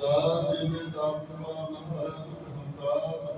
ਦਾ ਦਿਨ ਦਾ ਪ੍ਰਮਾਣ ਹਰ ਹੰਦਾਸ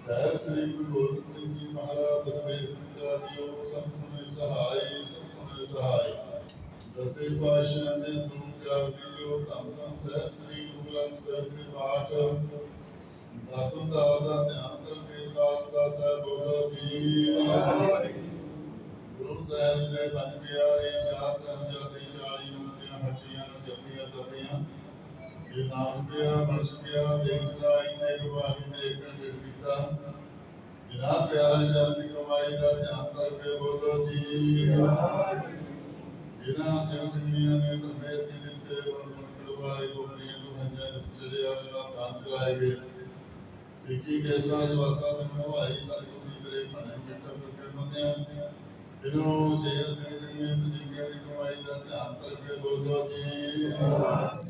ਸਹਿਬ ਸ੍ਰੀ ਗੁਰੂ ਗੋਬਿੰਦ ਸਿੰਘ ਜੀ ਮਹਾਰਾਜ ਦਸਵੇਂ ਪਿਤਾ ਜੀਓ ਸਤਿ ਮੇਂ ਸਹਾਈ ਸਤਿ ਮੇਂ ਸਹਾਈ ਦਸੇ ਪਾਤਸ਼ਾਹ ਨੇ ਸਰੂਪ ਜਾਪੀ ਜੋ ਧੰਨ ਧੰਨ ਸਹਿਬ ਸ੍ਰੀ ਗੁਰੂ ਗ੍ਰੰਥ ਸਾਹਿਬ ਦੇ ਪਾਠ ਦਸਮ ਦਾ ਦਾ ਧਿਆਨ ਕਰਕੇ ਖਾਲਸਾ ਸਾਹਿਬ ਬੋਲੋ ਜੀ ਗੁਰੂ ਸਾਹਿਬ ਦੇ ਬਨ ਪਿਆਰੇ ਚਾਰ ਸਾਹਿਬਜ਼ਾਦੇ 40 ਮੁਕਤੀਆਂ ਹੱਟੀਆਂ ਜਪੀਆਂ ਤਪੀਆਂ ਇਹ ਨਾਮ ਪਿਆ ਬਸ ਪਿਆ, ਦੇਖ ਜਿਨਾ ਪਿਆਰਾ ਸ਼ਬਦ ਦੀ ਕਮਾਈ ਦਾ ਧਿਆਨ ਕਰਕੇ ਬੋਲੋ ਜੀ। ਜਿਨਾ ਸਿੰਘ ਸਿੰਘੀਆਂ ਨੇ ਧਰਮੇ ਦੀ ਦਿੱਤੇ ਵਨ ਕੜਵਾਏ ਗੋਪੀਆਂ ਨੂੰ ਹੰਝਾਂ ਚੜਿਆ ਨਾ ਤਾਂ ਚਲਾਏ ਗਏ। ਸਿੱਕੀ ਕੇ ਸਾਸ ਵਾਸਾ ਨੂੰ ਭਾਈ ਸਤਿਗੁਰੂ ਜੀ ਤੇਰੇ ਭਣੇ ਮਿੱਠਾ ਕਰਕੇ ਮੰਨਿਆ। ਦਿਨੋਂ ਸ਼ੇਰ ਸਿੰਘ ਸਿੰਘ ਨੇ ਬਜੀਆਂ ਦੀ ਕਮਾਈ ਦਾ ਧਿਆਨ ਕਰਕੇ ਬੋਲੋ ਜੀ।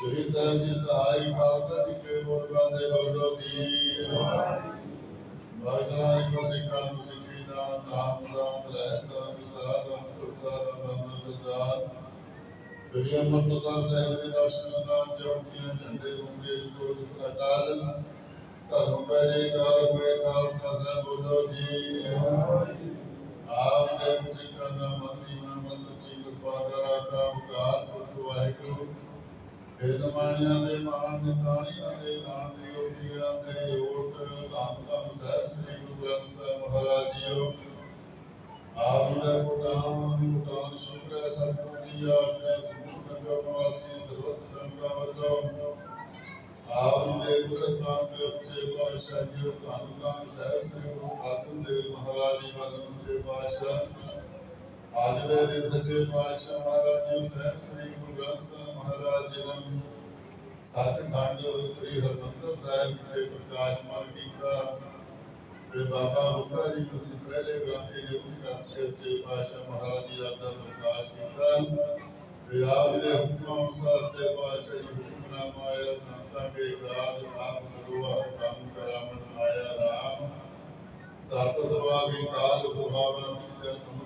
ਪੈਰ ਪੰਨ ਕੇ ਜੀਤ ਸ੍ਰੀ ਸਾਹਿਬ ਜੀ ਸਹਾਈ ਖਾਲਸਾ ਜੀ ਕੇ ਬੋਲਵਾ ਦੇ ਬੋਲੋ ਜੀ ਬਾਜਨਾ ਕੋ ਸਿੱਖਾਂ ਨੂੰ ਸਿੱਖੀ ਦਾ ਨਾਮ ਦਾ ਰਹਿਤ ਦਾ ਵਿਸਾਰ ਦਾ ਤੁਰਸਾ ਦਾ ਬੰਦ ਸਰਦਾਰ ਸ੍ਰੀ ਅੰਮ੍ਰਿਤਸਰ ਸਾਹਿਬ ਦੇ ਦਰਸ਼ਨ ਸਨਾਮ ਚੌਕੀਆਂ, ਝੰਡੇ ਹੁੰਦੇ ਕੋ ਅਟਾਲ। ਧਰਮ ਪਰੇ ਕਾਰ ਹੋਏ ਖਾਲਸਾ ਸਾਹਿਬ ਬੋਲੋ ਜੀ ਆਪ ਦੇ ਸਿੱਖਾਂ ਦਾ ਮੰਨੀ ਨਾ ਮੰਨ ਜੀ ਕਿਰਪਾ ਦਾ ਰਾਖਾ ਉਕਾਰ ਪੁਰਖ ਵਾਹਿਗੁਰੂ। ਇਹ ਨਮਾਣਿਆਂ ਦੇ ਮਾਣ, ਨਿਤਾਣੀਆਂ ਦੇ ਨਾਮ ਦੀ ਓਟੀਆਂ ਦੇ ਓਟ ਧੰਨ ਧੰਨ ਸਾਹਿਬ ਸ੍ਰੀ ਗੁਰੂ ਗ੍ਰੰਥ ਸਾਹਿਬ ਮਹਾਰਾਜ ਜੀਓ। ਆਪ ਦਾ ਕੋਟਾਨ ਕੋਟਾਨ ਸ਼ੁਕਰ ਸਤਿਗੁਰੂ ਜੀ ਆਪ ਦੇ ਨਗਰ ਨਿਵਾਸੀ ਸਰਵਤ ਸੰਤਾਂ ਵੱਲੋਂ ਆਪ ਦੇ ਗੁਰਤਾਂ ਦੇ ਸੱਚੇ ਪਾਤਸ਼ਾਹ ਜੀ ਧੰਨ ਧੰਨ ਸਾਹਿਬ ਸ੍ਰੀ ਗੁਰੂ ਅਰਜਨ ਦੇਵ ਮਹਾਰਾਜ ਜੀ ਵੱਲੋਂ ਸੱਚੇ ਪਾਤਸ਼ਾਹ ਅੱਜ ਦੇ ਦਿਨ ਸੱਚੇ ਪਾਤਸ਼ਾਹ ਮਹਾਰਾਜ ਜੀ ਸਾਹਿਬ ਸ੍ਰੀ ਗੁਰੂ ਗ੍ਰੰਥ ਸਾਹਿਬ ਮਹਾਰਾਜ ਜੀ ਨੂੰ ਸੱਚਖੰਡ ਸ੍ਰੀ ਹਰਮੰਦਰ ਸਾਹਿਬ ਦੇ ਪ੍ਰਕਾਸ਼ਮਾਨ ਕੀਤਾ ਤੇ ਬਾਬਾ ਬੁੱਢਾ ਜੀ ਨੂੰ ਪਹਿਲੇ ਗ੍ਰੰਥੀ ਨਿਯੁਕਤ ਕਰਕੇ ਸੱਚੇ ਪਾਤਸ਼ਾਹ ਮਹਾਰਾਜ ਜੀ ਆਪ ਦਾ ਪ੍ਰਕਾਸ਼ ਕੀਤਾ ਤੇ ਆਪ ਦੇ ਹੁਕਮਾਂ ਅਨੁਸਾਰ ਤੇ ਪਾਤਸ਼ਾਹ ਜੀ ਹੁਕਮਨਾਮਾ ਆਇਆ, ਸੰਤਾਂ ਕੇ ਗਾਜ ਆਪ ਨਰੋਆ ਕੰਮ ਕਰਾਮਤ ਆਇਆ, ਰਾਮ, ਤਤ ਸਵਾਮੀ ਕਾਲ ਸੁਭਾਵਨ ਜਨ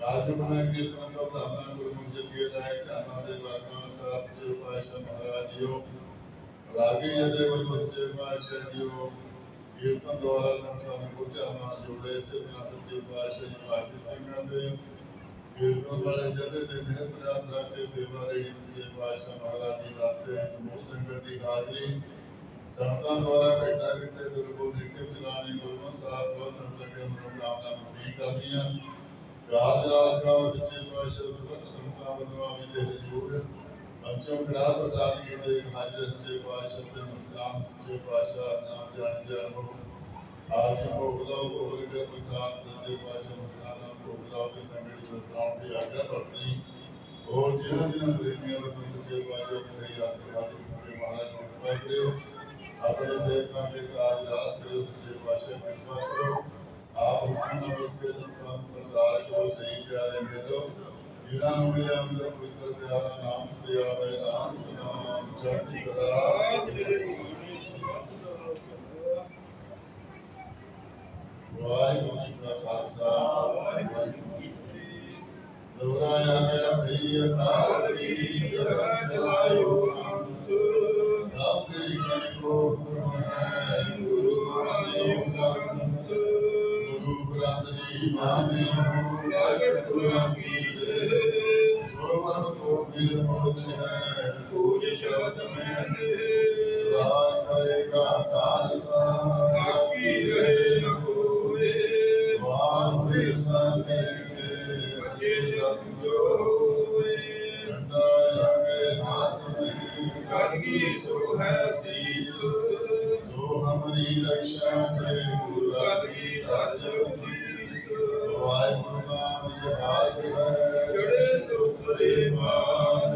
రాజమన కీర్తనలో అన్నా గురుమని చెప్పేదాయక అన్నది رات رات کا سچے کو اشرف فقط ہم کا بنوا دے حضور پنچم کلا پرساد کے لیے حاضر سچے کو اشرف مقام سچے کو اشرف نام جان جان ہو آج کو خدا کو ہو کے پرساد سچے کو اشرف مقام کو خدا کے سامنے بتاؤں کہ آ گیا اور اپنی اور جن جن بریمی اور اپنی سچے کو اشرف نہیں یاد کر رہا تو پورے مہاراج کو پائے ہو اپنے سیب کا آج رات کرو سچے کو اشرف مقام کرو آپ حکومت اس کے سرکن سردار کو صحیح پیارے بھیجو بنا ملے ہم کا پوتر پیارا نام پیا میدان نام چڑھ کرا۔ واحد کا خالصہ۔ دوہرایا گیا بھیا تاری جلائیو رکشا کرے گرو کی ਵਾਹਿਗੁਰੂ ਨਾਮ ਜਪਾਇਆ ਜਿਹੜੇ ਸੁਖ ਦੇ ਮਾਰ